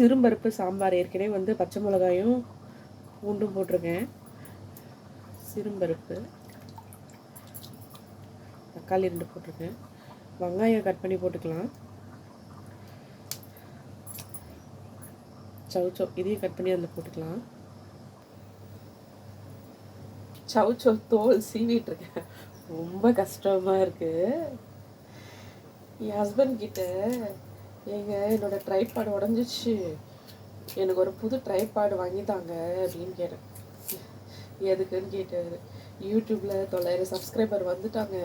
சிறும்பருப்பு சாம்பார் ஏற்கனவே வந்து பச்சை மிளகாயும் பூண்டும் போட்டிருக்கேன். சிறும்பருப்பு தக்காளி ரெண்டு போட்டிருக்கேன். வெங்காயம் கட் பண்ணி போட்டுக்கலாம். சவுச்சோ இதையும் கட் பண்ணி அதில் போட்டுக்கலாம். சவுச்சோ தோல் சீவிட்டுருக்கேன். ரொம்ப கஷ்டமாக இருக்கு. என் ஹஸ்பண்ட் கிட்ட ஏங்க என்னோட ட்ரைபாடு உடஞ்சிச்சு எனக்கு ஒரு புது ட்ரைபாடு வாங்கித்தாங்க அப்படின்னு கேட்டேன். எதுக்குன்னு கேட்டார். யூடியூப்பில் தொள்ளாயிரம் சப்ஸ்கிரைபர் வந்துட்டாங்க.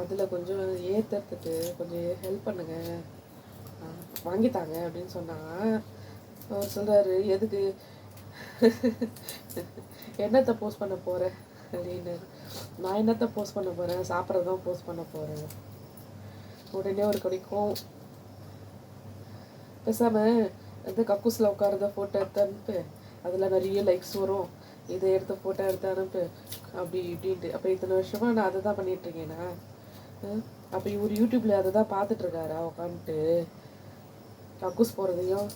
அதில் கொஞ்சம் ஏற்றுறதுக்கு கொஞ்சம் ஹெல்ப் பண்ணுங்க. வாங்கித்தாங்க அப்படின்னு சொன்னால் அவர் சொல்கிறாரு எதுக்கு? என்னத்தை போஸ்ட் பண்ண போகிறேன் அப்படின்னு நான் என்னத்தை போஸ்ட் பண்ண போகிறேன் சாப்பிட்றது தான் போஸ்ட் பண்ண போகிறேன் உடனே ஒரு கிடைக்கும் பேசாமல் இந்த கக்கூஸில் உட்காரத ஃபோட்டோ எடுத்து அனுப்பு. அதில் நிறைய லைக்ஸ் வரும். இதை எடுத்து ஃபோட்டோ எடுத்து அனுப்பு. அப்படி இப்படின்ட்டு. அப்போ இத்தனை வருஷமாக நான் அதை தான் பண்ணிட்டு இருக்கேனா அப்போ இவர் யூடியூப்ல அதை தான் பார்த்துட்டு இருக்காரா? உட்காந்துட்டு கக்கூஸ் போகிறதையும்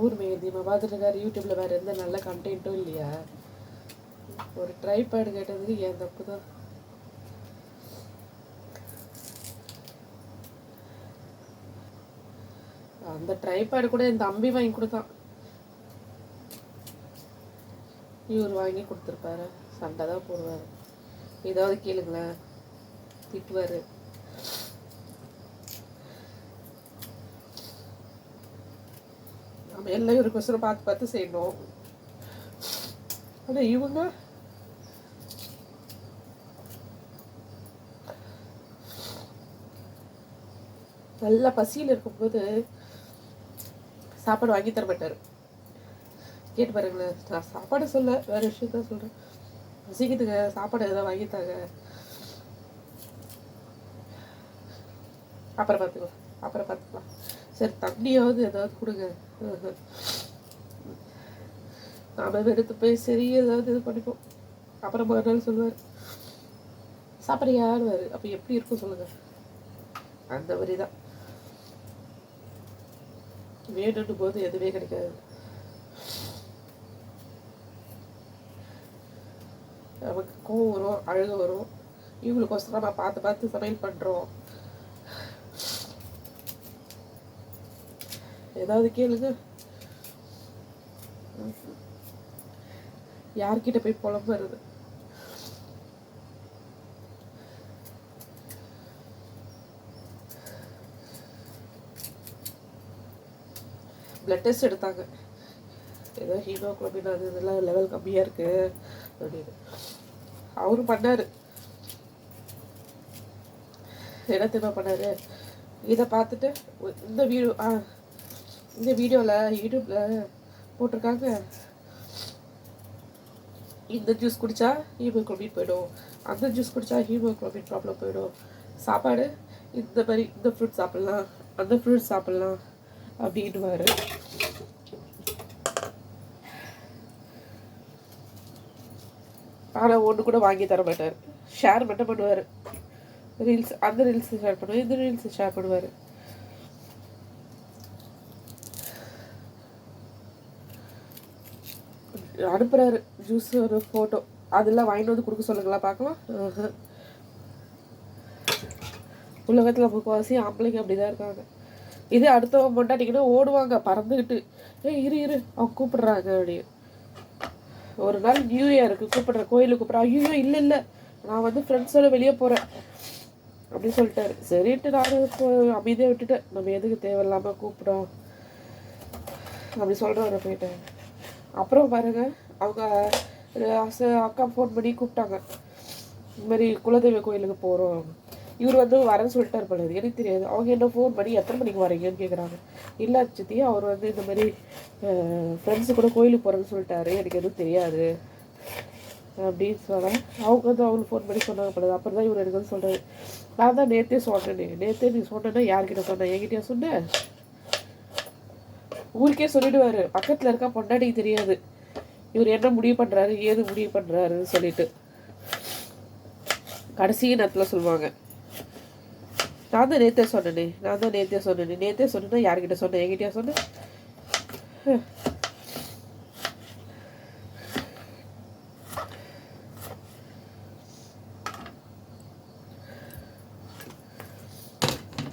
ஊர் மேதியமாக பார்த்துட்டு யூடியூப்பில் யூடியூப்ல வேற எந்த நல்ல கண்டென்ட்டும் இல்லையா? ஒரு ட்ரைபேடு கேட்டதுக்கு என் தப்பு தான். அந்த ட்ரைபேடு கூட என் தம்பி வாங்கி கொடுத்தான். இவர் வாங்கி கொடுத்துருப்பாரு. சண்டை தான் போடுவாரு. ஏதாவது கேளுங்களேன். திட்டுவாரு. நம்ம எல்லாம் ஒரு கொஸ்டின் பார்த்து பார்த்து செய்யணும். ஆனா இவங்க நல்லா பசியில் இருக்கும்போது சாப்பாடு வாங்கி தர மாட்டார் கேட்டு பாருங்களேன் நான் சாப்பாடு சொல்ல வேறு விஷயம் தான் சொல்றேன் சாப்பாடு எதாவது வாங்கி தாங்க அப்புறம் பார்த்துக்கலாம் அப்புறம் பார்த்துக்கலாம். சரி தண்ணியாவது ஏதாவது கொடுங்க. நாம எடுத்து போய் சரி ஏதாவது இது பண்ணிப்போம். அப்புறம் மறுநாள் சொல்லுவார். சாப்பிட்றியான்னு அப்போ எப்படி இருக்கும் சொல்லுங்கள் அந்த மாதிரி தான் வேணும்னு போது எதுவுமே கிடைக்காது. நமக்கு கோவம் வரும் அழுக வரும். இவங்களுக்கோசரம் நம்ம பார்த்து பார்த்து சமையல் பண்ணுறோம் ஏதாவது கேளுங்க. யார்கிட்ட போய் புலம்புறது? பிளட் டெஸ்ட் எடுத்தாங்க. ஏதோ ஹீமோக்ளோபின் அது இதெல்லாம் லெவல் கம்மியாக இருக்கு அப்படின்னு. அவரும் பண்ணார். என்ன திரும்ப பண்ணார்? இதை பார்த்துட்டு இந்த வீடியோ ஆ இந்த வீடியோவில் யூடியூப்பில் போட்டிருக்காங்க. இந்த ஜூஸ் குடித்தா ஹீமோக்ளோபின் போயிடும். அந்த ஜூஸ் குடித்தா ஹீமோக்ளோபின் ப்ராப்ளம் போயிடும். சாப்பாடு இந்த மாதிரி இந்த ஃப்ரூட் சாப்பிட்லாம் அந்த ஃப்ரூட் சாப்பிட்லாம் அப்படின்னுவாரு. ஆனால் ஒன்று கூட வாங்கி தர மாட்டார் ஷேர் மட்டும் பண்ணுவார். ரீல்ஸ் அந்த ரீல்ஸ் ஷேர் பண்ணுவார் இந்த ரீல்ஸ் ஷேர் பண்ணுவார். அனுப்புகிறாரு ஜூஸ் ஒரு ஃபோட்டோ அதெல்லாம் வாங்கிட்டு வந்து கொடுக்க சொல்லுங்களா பார்க்கலாம். உலகத்தில் முக்கால்வாசி ஆம்பளைங்க அப்படிதான் இருக்காங்க. இதே அடுத்தவங்க பொண்டாட்டிங்கன்னா ஓடுவாங்க பறந்துக்கிட்டு ஏ இரு இரு. அவங்க கூப்பிடுறாங்க அப்படின்னு. ஒரு நாள் நியூ இயருக்கு கூப்பிட்ற கோயிலுக்கு கூப்பிட்றேன். ஐயோ இல்லை இல்லை. நான் வந்து ஃப்ரெண்ட்ஸோட வெளியே போகிறேன் அப்படின்னு சொல்லிட்டாரு. சரின்ட்டு நானும் இப்போ அமைதியாக விட்டுட்டேன். நம்ம எதுக்கு தேவையில்லாமல் கூப்பிடும் அப்படி சொல்கிறவரை போயிட்டேன் அப்புறம் பாருங்க அவங்க அக்கா ஃபோன் பண்ணி கூப்பிட்டாங்க. இந்த மாதிரி குலதெய்வ கோயிலுக்கு போகிறோம் இவர் வந்து வரேன்னு சொல்லிட்டாரு போல எனக்கு தெரியாது. அவங்க என்ன ஃபோன் பண்ணி எத்தனை மணிக்கு வரீங்கன்னு கேட்குறாங்க இல்லை சித்தி அவர் வந்து இந்த மாதிரி ஃப்ரெண்ட்ஸு கூட கோயிலுக்கு போகிறேன்னு சொல்லிட்டாரு. எனக்கு எதுவும் தெரியாது. அப்படின்னு சொன்னேன் அவங்க வந்து அவங்களுக்கு ஃபோன் பண்ணி சொன்னாங்க போல. அப்புறம் தான் இவர் எனக்கு வந்து சொல்கிறாரு நான் தான் நேற்றே சொன்னேனே. நேற்றே நீ சொன்னேன்னா யார்கிட்ட சொன்னேன் என்கிட்டயா சொன்னேன் ஊருக்கே சொல்லிடுவார். பக்கத்தில் இருக்கா பொண்டாட்டிக்கு தெரியாது. இவர் என்ன முடிவு பண்ணுறாரு ஏது முடிவு பண்ணுறாருன்னு சொல்லிட்டு. கடைசி நேரத்தில் சொல்லுவாங்க. நான் தான் நேத்தே சொன்னேனே நான் தான் நேத்தே சொன்னேனே. நேத்தே சொன்னேன்னா யார்கிட்ட சொன்னேன்? என்கிட்டயா சொன்னேன்?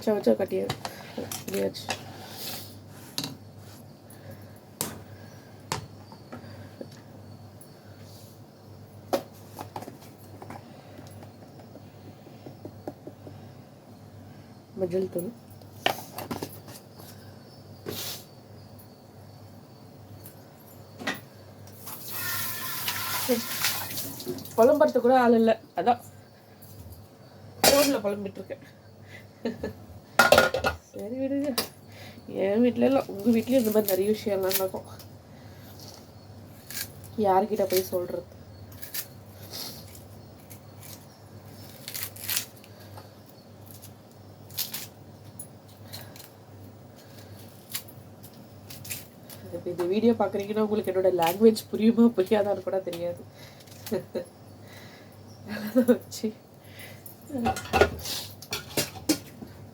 சவச்சா கட்டியாச்சு மஞ்சள் தூள். புலம்புறது கூட ஆள் இல்லை. அதான். ஃபோனில் புலம்பிட்டுருக்கேன் சரி விடுங்க என் வீட்டில இல்லை உங்கள் வீட்லேயும் இந்த மாதிரி நிறைய விஷயம்லாம் நடக்கும். யார்கிட்ட போய் சொல்கிறது இப்போ இந்த வீடியோ பார்க்குறீங்கன்னா உங்களுக்கு என்னோட லாங்குவேஜ் புரியுமா புரியாதான்னு கூட தெரியாது. வச்சு.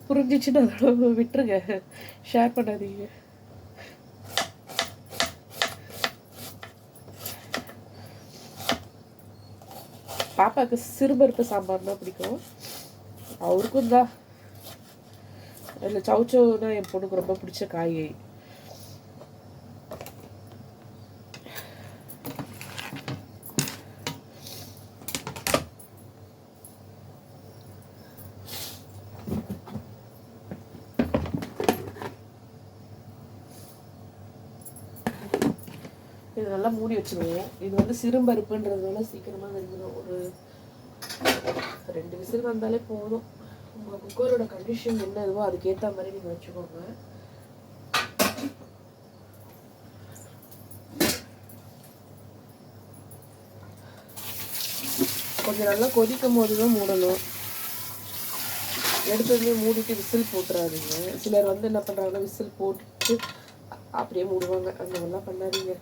புரிஞ்சிச்சுன்னா அதோட விட்டுருங்க. ஷேர் பண்ணாதீங்க. பாப்பாவுக்கு சிறுபருப்பு சாம்பார் தான் பிடிக்கும். அவருக்கும் தான் அதில் சவுச்சவுனா என் பொண்ணுக்கு ரொம்ப பிடிச்ச காய். இது நல்லா மூடி வச்சுருவோம். இது வந்து சிறுபருப்புன்றதுனால சீக்கிரமாக வெந்துடும் ஒரு ரெண்டு விசில் வந்தாலே போதும். உங்கள் குக்கரோட கண்டிஷன் என்ன இதுவோ அதுக்கேற்ற மாதிரி நீங்கள் வச்சுக்கோங்க. கொஞ்சம் நல்லா கொதிக்கும் போது தான் மூடணும். எடுத்ததுமே மூடிட்டு விசில் போட்டுறாதீங்க. சிலர் வந்து என்ன பண்ணுறாங்கன்னா விசில் போட்டுட்டு அப்படியே மூடுவாங்க. அந்த மாதிரிலாம் பண்ணாதீங்க.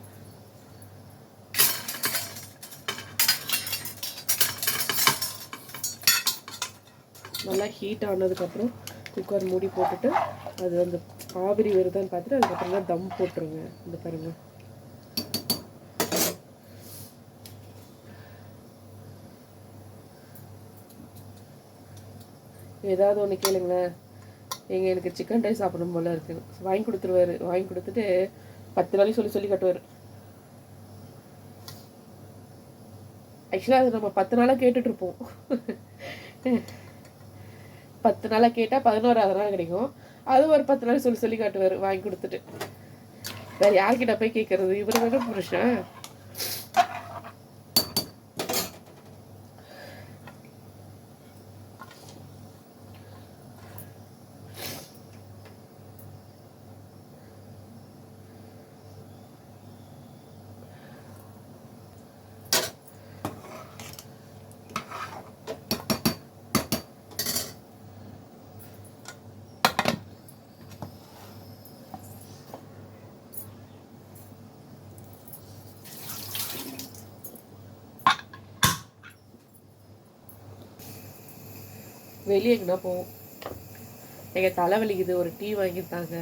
நல்லா ஹீட் ஆனதுக்கப்புறம் குக்கர் மூடி போட்டுட்டு அது அந்த ஆவிரி வருதான்னு பார்த்துட்டு அதுக்கப்புறம் தான் தம் போட்டுருங்க. இந்த பாருங்கள் ஏதாவது ஒன்று கேளுங்களேன். எங்கள் எனக்கு சிக்கன் ரைஸ் சாப்பிடணும் போல இருக்கு. வாங்கி கொடுத்துருவாரு. வாங்கி கொடுத்துட்டு பத்து நாளைக்கு சொல்லி சொல்லி கட்டுவார். ஆக்சுவலாக அது நம்ம பத்து நாளாக கேட்டுட்ருப்போம் இருப்போம். பத்து நாளாக கேட்டால் பதினோராவது நாள் கிடைக்கும். அது ஒரு பத்து நாள் சொல்லி சொல்லி காட்டுவார் வாங்கி கொடுத்துட்டு. வேறு யார்கிட்ட போய் கேட்குறது இவர் தானே புருஷன். வெளியே எங்கன்னா போவோம் எங்கள் தலைவலிக்குது ஒரு டீ வாங்கியிருந்தாங்க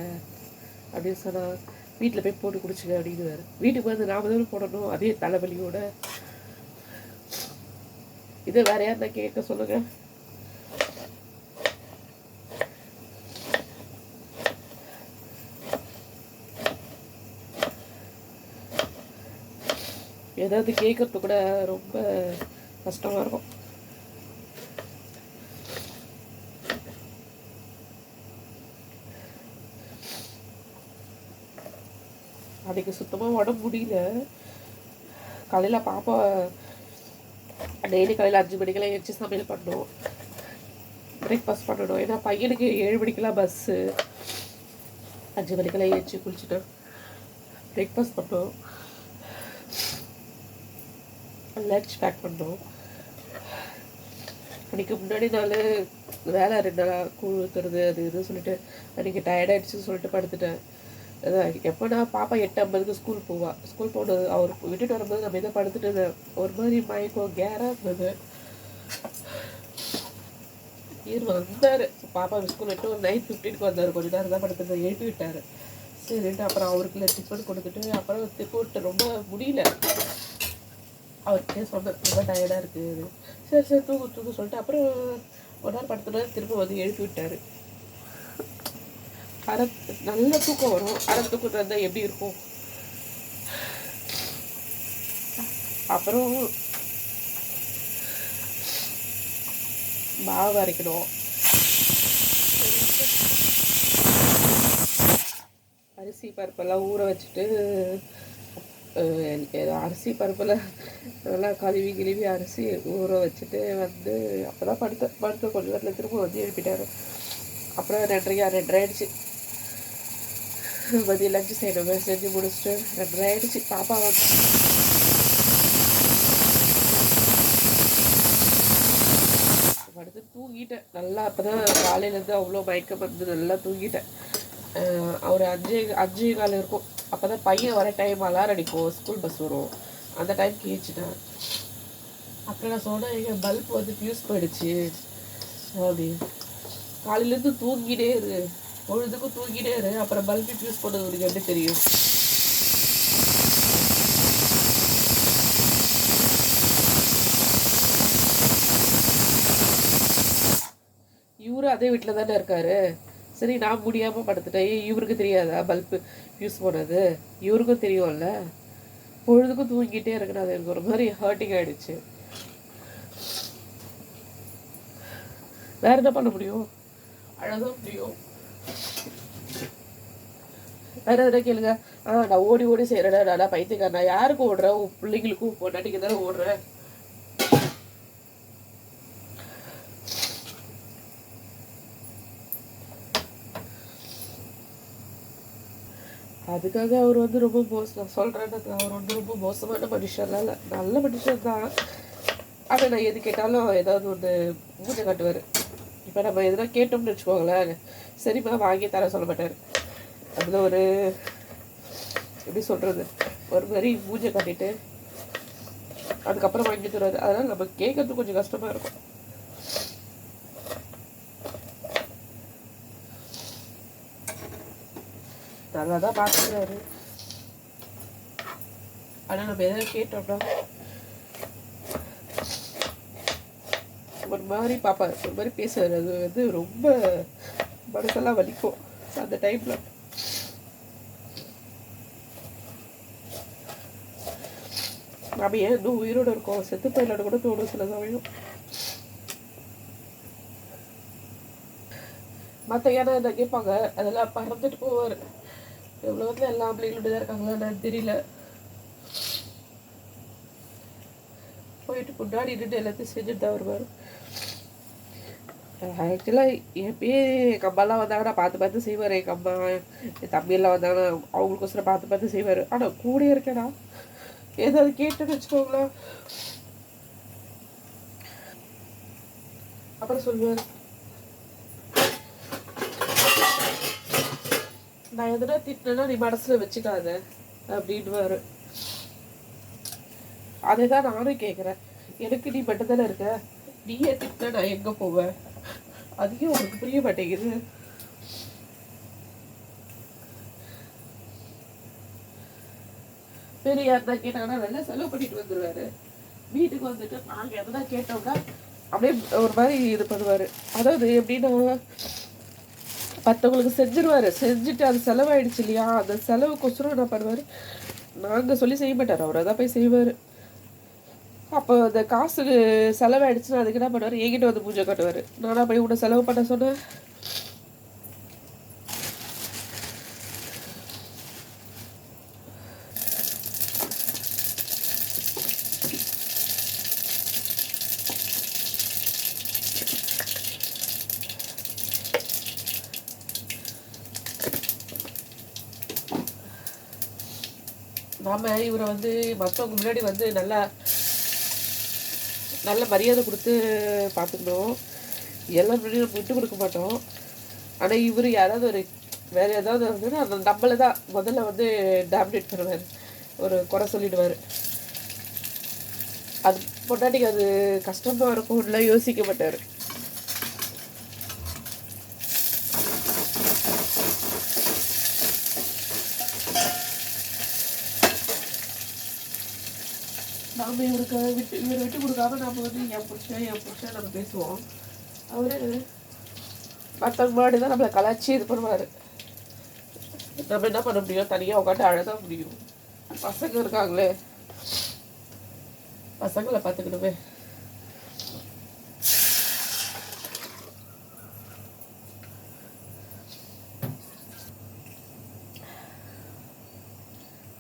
அப்படின்னு சொன்னால் வீட்டில் போய் போட்டு குடிச்சுங்க அப்படின்னு வேறு வீட்டுக்கு வந்து நாம தான் போடணும்? அதே தலைவலியோட இது வேற யாருன்னா கேட்க சொல்லுங்க. ஏதாவது கேட்கறது கூட ரொம்ப கஷ்டமாக இருக்கும். அன்றைக்கி சுத்தமாக உடம்பு முடியல. காலையில் பாப்பா டெய்லி காலையில் அஞ்சு மணிக்கெல்லாம் எழுச்சி சமையல் பண்ணோம் பிரேக்ஃபாஸ்ட் பண்ணணும். ஏன்னா பையனுக்கு ஏழு மணிக்கெல்லாம் பஸ்ஸு அஞ்சு மணிக்கெல்லாம் எழுச்சி குளிச்சுட்டு பிரேக்ஃபாஸ்ட் பண்ணோம் லன்ச் பேக் பண்ணோம் அன்றைக்கி முன்னாடி நாள் வேலை ரெண்டு நாள் கூழ் ஊற்றுறது அது இதுன்னு சொல்லிட்டு அன்றைக்கி டயர்டாகிடுச்சுன்னு சொல்லிட்டு படுத்துட்டேன். எப்போனா பாப்பா எட்டு ஐம்பதுக்கு ஸ்கூல் போவாள் ஸ்கூல் போன அவர் விட்டுட்டு வரும்போது நம்ம இதை படுத்துட்டு இருந்தேன். ஒரு மாதிரி மயக்கம் கேராக இருந்தது. இவர் வந்தார். பாப்பா ஸ்கூல் விட்டு ஒரு நைன் ஃபிஃப்டீனுக்கு வந்தார். கொஞ்ச நேரம் தான் படுத்துருந்தேன் எழுப்பி விட்டார். சரின்ட்டு அப்புறம் அவருக்குள்ள டிஃபன் கொடுத்துட்டு அப்புறம் கூப்பிட்டு ரொம்ப முடியல. அவர்கிட்டே சொன்னேன் ரொம்ப டயர்டாக இருக்குது சரி சரி தூங்கு தூக்கு சொல்லிட்டு அப்புறம் ஒரு நாள் படுத்துனா திரும்ப வந்து எழுப்பி விட்டார். அரை நல்ல தூக்கம் வரும். அரை தூக்கம் இருந்தால் எப்படி இருக்கும்? அப்புறம் மாவு அரைக்கணும். அரிசி பருப்பெல்லாம் ஊற வச்சுட்டு அரிசி பருப்பில் நல்லா கழுவி கிழுவி அரிசி ஊற வச்சுட்டு வந்து அப்போ தான் படுத்த படுத்த கொஞ்சம் நேரத்தில் திரும்ப வந்து எழுப்பிட்டாரு. அப்புறம் ரெண்டரையா ரெண்டரை ஆயிடுச்சு. மதியம் லஞ்சு செய்யணும் செஞ்சு முடிச்சுட்டு ரெண்டு ஆயிடுச்சு பாப்பா வந்து படுத்து தூங்கிட்டேன் நல்லா அப்போ தான் காலையிலேருந்து அவ்வளோ மயக்கம் வந்து நல்லா தூங்கிட்டேன் ஒரு அஞ்சு அஞ்சு காலம் இருக்கும் அப்போ தான் பையன் வர டைம் அலாரம் அடிக்கும் ஸ்கூல் பஸ் வரும் அந்த டைம் கீழ்ச்சிட்டேன் அப்புறம் நான் சொன்னேன் எங்கள் பல்ப் வந்து ஃபியூஸ் போயிடுச்சு அப்படி காலையிலேருந்து தூங்கிட்டே இரு பொழுதுக்கும் தூக்கிட்டே இரு. அப்புறம் பல்பு ஃபியூஸ் போட்டது உங்களுக்கு எப்படி தெரியும்? இவரும் அதே வீட்டில் தானே இருக்காரு. சரி நான் முடியாமல் படுத்துட்டேன். இவருக்கு தெரியாதா பல்பு யூஸ் பண்ணது இவருக்கும் தெரியும்ல. பொழுதுக்கும் தூங்கிட்டே இருக்கணும். அது எனக்கு ஒரு மாதிரி ஹர்ட்டிங் ஆகிடுச்சு வேற என்ன பண்ண முடியும்? அழகாக முடியும். வேற எதனா கேளுங்க. ஆ நான் ஓடி ஓடி செய்கிறேன் நல்லா பைத்தியக்காரன். நான் யாருக்கும் ஓடுறேன் உன் பிள்ளைங்களுக்கும் பொண்டாட்டிக்கு தானே ஓடுறேன் அதுக்காக அவர் வந்து ரொம்ப மோசம் நான் சொல்கிறேன் அவர் வந்து ரொம்ப மோசமான மனுஷன்லாம் இல்லை நல்ல மனுஷன் தான். ஆனால் நான் எது கேட்டாலும் ஏதாவது ஒன்று மூஞ்சை காட்டுவார். இப்போ நம்ம எதுனா கேட்டோம்னு வச்சுக்கோங்களேன். சரிம்மா வாங்கி தர சொல்ல மாட்டார். அதில் ஒரு எப்படி சொல்கிறது ஒரு மாதிரி பூஜை கட்டிட்டு அதுக்கப்புறம் வாங்கி தருவார். அதனால் நம்ம கேட்கறது கொஞ்சம் கஷ்டமாக இருக்கும். நல்லா தான் பார்த்துக்கிறாரு ஆனால் நம்ம எதாவது கேட்டோம்னா ஒரு மாதிரி பாப்பா ஒரு மாதிரி பேசுவார் அது வந்து ரொம்ப மனசெல்லாம் வலிக்கும். அந்த டைமில் நம்ம ஏன் இன்னும் உயிரோடு இருக்கோம்? செத்து போயிலாட கூட தோணும் சில சமயம். மற்ற ஏன்னா என்ன கேட்பாங்க அதெல்லாம் பறந்துட்டு போவார். உலகத்தில் எல்லா பிள்ளைங்களும் தான் இருக்காங்களா தெரியல. போயிட்டு முன்னாடி நின்று எல்லாத்தையும் செஞ்சுட்டு தான் வருவார். ஆக்சுவலாக எப்பயே எங்கள் அம்மாலாம் வந்தாங்கன்னா பார்த்து பார்த்து செய்வார். எங்கள் அம்மா என் தம்பியெல்லாம் வந்தாங்கன்னா அவங்களுக்கோசரம் பார்த்து பார்த்து செய்வார். ஆனால் கூட இருக்கேனா? ஏதாவது கேட்டுன்னு வச்சுக்கோங்களேன். அப்புறம் சொல்லுவார். நான் எதனா திட்டினா நீ மனசில் வச்சுக்காத அப்படின்வாரு அதை தான் நானும் கேட்குறேன் எனக்கு நீ மட்டும் தானே இருக்க? நீ ஏன் திட்டினா நான் எங்கே போவேன்? அதையும் உனக்கு புரிய மாட்டேங்குது. பெரியார் தான் கேட்டாங்கன்னா நல்லா செலவு பண்ணிட்டு வந்துடுவாரு வீட்டுக்கு வந்துட்டு நாங்கள் எதனா கேட்டோம்னா அப்படியே ஒரு மாதிரி இது பண்ணுவார். அதாவது எப்படின்னா மற்றவங்களுக்கு செஞ்சிருவாரு. செஞ்சுட்டு அது செலவாயிடுச்சு இல்லையா? அந்த செலவுக்கொசரம் என்ன பண்ணுவார்? நாங்கள் சொல்லி செய்ய மாட்டார். அவரை தான் போய் செய்வார். அப்போ அந்த காசுக்கு செலவாயிடுச்சுன்னா அதுக்கு என்ன பண்ணுவார்? என்கிட்ட வந்து பூஜை கட்டுவார். நானாக போய் உன்னை செலவு பண்ண சொன்னேன். நாம இவரை வந்து மற்றவங்க முன்னாடி வந்து நல்லா நல்ல மரியாதை கொடுத்து பார்த்துக்கணும் எல்லாம் முன்னாடி நம்ம விட்டு கொடுக்க மாட்டோம். ஆனால் இவர் யாராவது ஒரு வேறு ஏதாவது வந்துன்னா அந்த நம்மளை தான் முதல்ல வந்து டாமினேட் பண்ணுவார். ஒரு குறை சொல்லிடுவார். அது பொண்டாட்டிக்கு அது கஷ்டமாக இருக்கும்ல யோசிக்க மாட்டார். மாமியாருக்கு விட்டு இவர் விட்டு கொடுக்காம நம்ம வந்து என் புருஷன் என் புருஷன் நம்ம பேசுவோம். அவரு மற்றவங்க முன்னாடி தான் நம்மளை கலாச்சி இது பண்ணுவார். நம்ம என்ன பண்ண முடியும்? தனியாக உட்காந்து அழதான் முடியும். பசங்க இருக்காங்களே. பசங்களை பார்த்துக்கணுமே.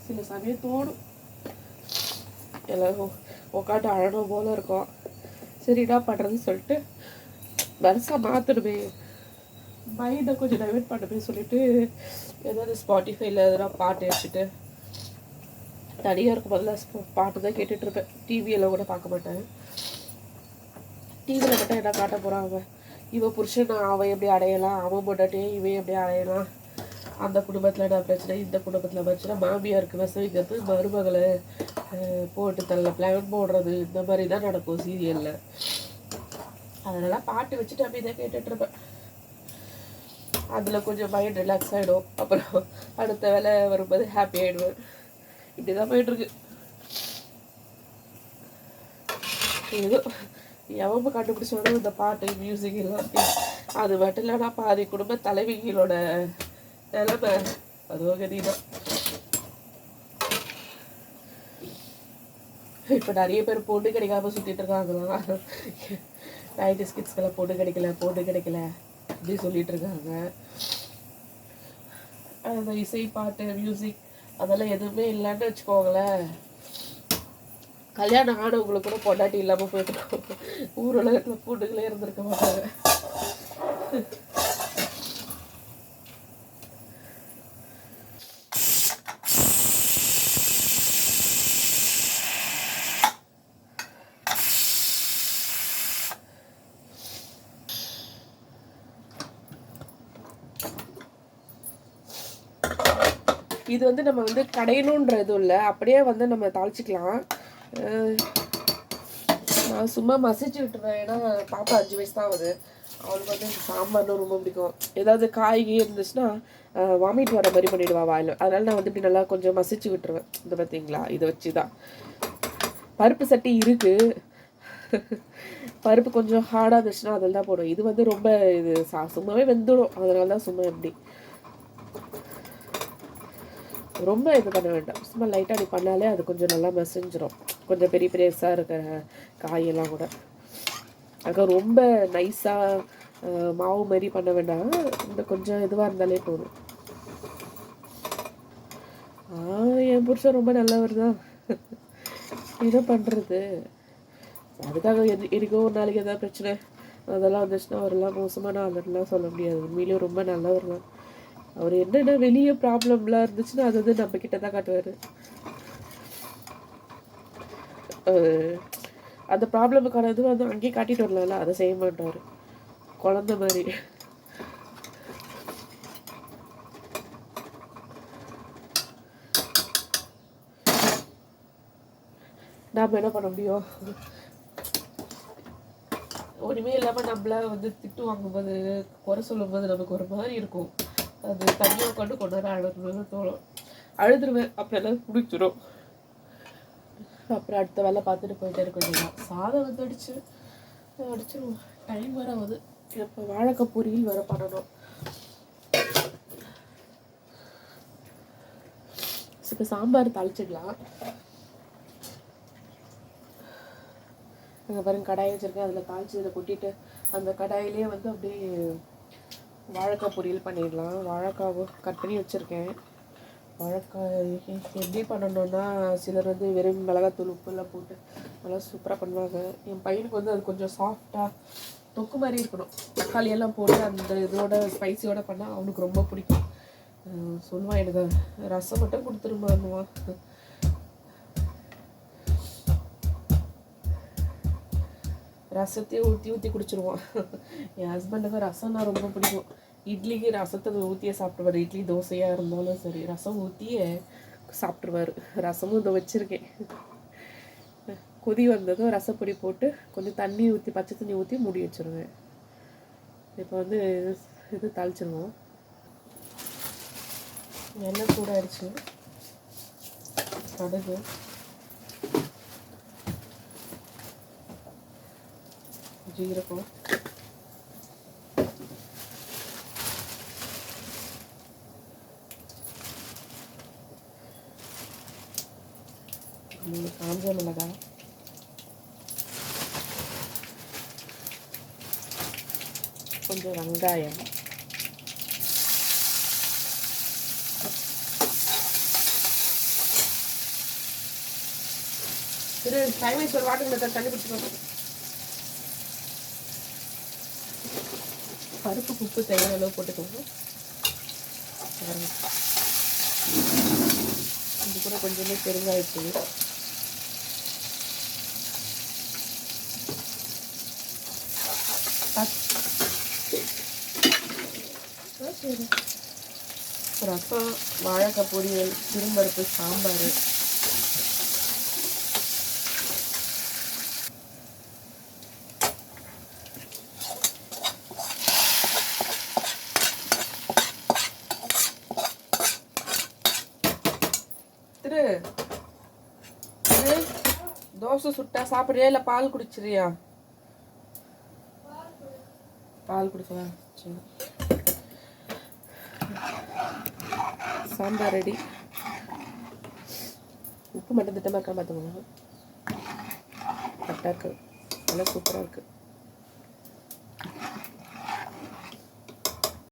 சில சமயம் தோணும். எல்லாரும் உட்காந்து அழணும் போல இருக்கும். சரிடா பண்ணுறதுன்னு சொல்லிட்டு வருஷம் மாற்றணுமே மைண்டை கொஞ்சம் டைவெர்ட் பண்ணுமே சொல்லிட்டு ஏதாவது ஸ்பாட்டிஃபைல எதனா பாட்டு வச்சுட்டு தனியாக இருக்கும் போதெல்லாம் பாட்டு தான் கேட்டுட்டு இருப்பேன். டிவியெல்லாம் கூட பார்க்க மாட்டேன். டிவியில் மட்டும் என்ன காட்ட போகிறான் அவன்? இவன் புருஷன் அவன் எப்படி அடையலாம்? அவன் பொண்டாட்டியே இவன் எப்படி அடையலாம்? அந்த குடும்பத்தில் நான் பிரச்சனை இந்த குடும்பத்தில் பிரச்சனை மாமியாருக்கு விசவிக்கிறது மருமகளை போட்டு தள்ள பிளான் போடுறது இந்த மாதிரி தான் நடக்கும் சீரியலில் அதனால் பாட்டு வச்சுட்டு அப்படியே தான் கேட்டுட்ருப்பேன் அதில் கொஞ்சம் மைண்ட் ரிலாக்ஸ் ஆகிடும் அப்புறம் அடுத்த வேலை வரும்போது ஹாப்பி ஆகிடுவேன் இப்படி தான் போயிட்டுருக்கு. ஏதோ எவன் கண்டுபிடிச்சோட இந்த பாட்டு மியூசிக் எல்லாம் அது மட்டும் இல்லைனா பாதி குடும்ப தலைவிகளோட நிலைமை அதுவும் கதிதான் இப்போ நிறைய பேர் பொண்ணு கிடைக்காம சுற்றிட்டு இருக்காங்களா நைன்டி ஸ்கிட்ஸ்க்கெல்லாம் பொண்ணு கிடைக்கல பொண்ணு கிடைக்கல அப்படி சொல்லிட்டு இருக்காங்க அந்த இசை பாட்டு மியூசிக் அதெல்லாம் எதுவுமே இல்லைன்னு வச்சுக்கோங்களேன் கல்யாணம் ஆனவங்களுக்கு கூட பொண்டாட்டி இல்லாமல் போயிட்டு ஊர் உலகத்தில் பூண்டுகளே இருந்திருக்க மாட்டாங்க இது வந்து நம்ம வந்து கடையணுன்ற இதுவும் இல்லை. அப்படியே வந்து நம்ம தாளிச்சிக்கலாம். நான் சும்மா மசிச்சு விட்டுருவேன். ஏன்னா பாப்பா அஞ்சு வயசு தான் ஆகுது. அவளுக்கு வந்து சாம்பார்னு ரொம்ப பிடிக்கும். ஏதாவது காய்கறி இருந்துச்சுன்னா வாமிட் வர மாதிரி பண்ணிடுவா வாயில். அதனால நான் வந்து இப்படி நல்லா கொஞ்சம் மசிச்சு விட்டுருவேன். இந்த பார்த்தீங்களா? இதை வச்சு தான். பருப்பு சட்டி இருக்குது பருப்பு கொஞ்சம் ஹார்டாக இருந்துச்சுன்னா அதில் தான் போடும் இது வந்து ரொம்ப இது சா சும்மாவே வெந்துடும். அதனால தான் சும்மா எப்படி ரொம்ப இது பண்ண வேண்டாம். சும்மா லைட்டாக அப்படி பண்ணாலே அது கொஞ்சம் நல்லா மசிஞ்சிடும் கொஞ்சம் பெரிய பெரியஸாக இருக்கிற காயெல்லாம் கூட. அங்கே ரொம்ப நைஸாக மாவு மாதிரி பண்ண வேண்டாம். இந்த கொஞ்சம் இதுவாக இருந்தாலே போதும். ஆ என் புருஷன் ரொம்ப நல்லவர் தான். என்ன பண்ணுறது அதுக்காக எது எனக்கோ ஒரு நாளைக்கு எதாவது பிரச்சனை அதெல்லாம் வந்துச்சுன்னா அவரெல்லாம் மோசமான ஆளுலாம் சொல்ல முடியாது. உண்மையிலேயே ரொம்ப நல்லவர் தான். அவர் என்னென்ன வெளியே ப்ராப்ளம்லாம் இருந்துச்சுன்னா அது வந்து நம்ம கிட்ட தான் காட்டுவார். அந்த ப்ராப்ளமுக்கான இது வந்து அங்கேயே காட்டிட்டு வரலாம்ல அதை செய்ய மாட்டார். குழந்த மாதிரி. நாம் என்ன பண்ண முடியும்? ஒன்றுமே இல்லாமல் நம்மள வந்து திட்டு வாங்கும்போது குறை சொல்லும்போது நமக்கு ஒரு மாதிரி இருக்கும். அது தனியாக உட்காந்து கொண்டு வர அழுதுன்னு தோணும். அழுதுருவேன். அப்புறம் எல்லாம் பிடிச்சிரும் அப்புறம் அடுத்த வேலை பார்த்துட்டு போயிட்டே இருக்கணும் சாதம் வந்து அடிச்சு அடிச்சிருவோம் டைம் வரவுது ஆகுது. இப்போ வாழைக்காய் பொரியல் வர பண்ணணும். இப்போ சாம்பார் தாளிச்சிடலாம். அங்கே பாருங்க கடாய் வச்சுருக்கேன். அதில் தாளிச்சு இதை கொட்டிட்டு அந்த கடாயிலே வந்து அப்படியே வாழைக்காய் பொரியல் பண்ணிடலாம். வாழைக்காவை கட் பண்ணி வச்சுருக்கேன். வாழைக்காய் எப்படி பண்ணணும்னா சிலர் வந்து வெறும் மிளகாத்தூள் உப்புலாம் போட்டு நல்லா சூப்பராக பண்ணுவாங்க. என் பையனுக்கு வந்து அது கொஞ்சம் சாஃப்டாக தொக்கு மாதிரி இருக்கணும். தக்காளி எல்லாம் போட்டு அந்த இதோட ஸ்பைஸியோட பண்ணால் அவனுக்கு ரொம்ப பிடிக்கும். சொல்லுவான் எனக்கு ரசம் மட்டும் கொடுத்துருமான்னுவான் ரசத்தையும் ஊற்றி ஊற்றி குடிச்சிருவோம். என் ஹஸ்பண்டுக்கு ரசம்னா ரொம்ப பிடிக்கும். இட்லிக்கு ரசத்தை ஊற்றியே சாப்பிடுவார். இட்லி தோசையாக இருந்தாலும் சரி ரசம் ஊற்றியே சாப்பிட்ருவார் ரசமும் இதை வச்சுருக்கேன். கொதி வந்ததும் ரசப்பொடி போட்டு கொஞ்சம் தண்ணி ஊற்றி பச்சை தண்ணி ஊற்றி மூடி வச்சிருவேன். இப்போ வந்து இது தாளிச்சிருவோம். எண்ணெய் கூட ஆயிடுச்சு கடுகு. ஜீரகம் மூணு காஞ்ச மிளகாய். கொஞ்சம் வெங்காயம். இது டைமிங்ஸ் ஒரு வாட்டர் தண்ணி பிடிச்சிக்கோங்க பருப்பு உப்பு தேவையான அளவு போட்டுக்கோங்க. இது கூட கொஞ்சமே பெருங்காயத்தூள் ரசம் வாழைக்காய் பொரியல் திரும்பருப்பு சாம்பார் திரு திரு தோசை சுட்டா சாப்பிட்றியா இல்லை பால் குடிச்சிரியா பால் குடிக்கலாம் சரி. சாம்பார் ரெடி. உப்பு மட்டும் திட்டமாக இருக்கா பார்த்துக்கோங்க கரெக்டாக இருக்குது நல்லா சூப்பராக இருக்குது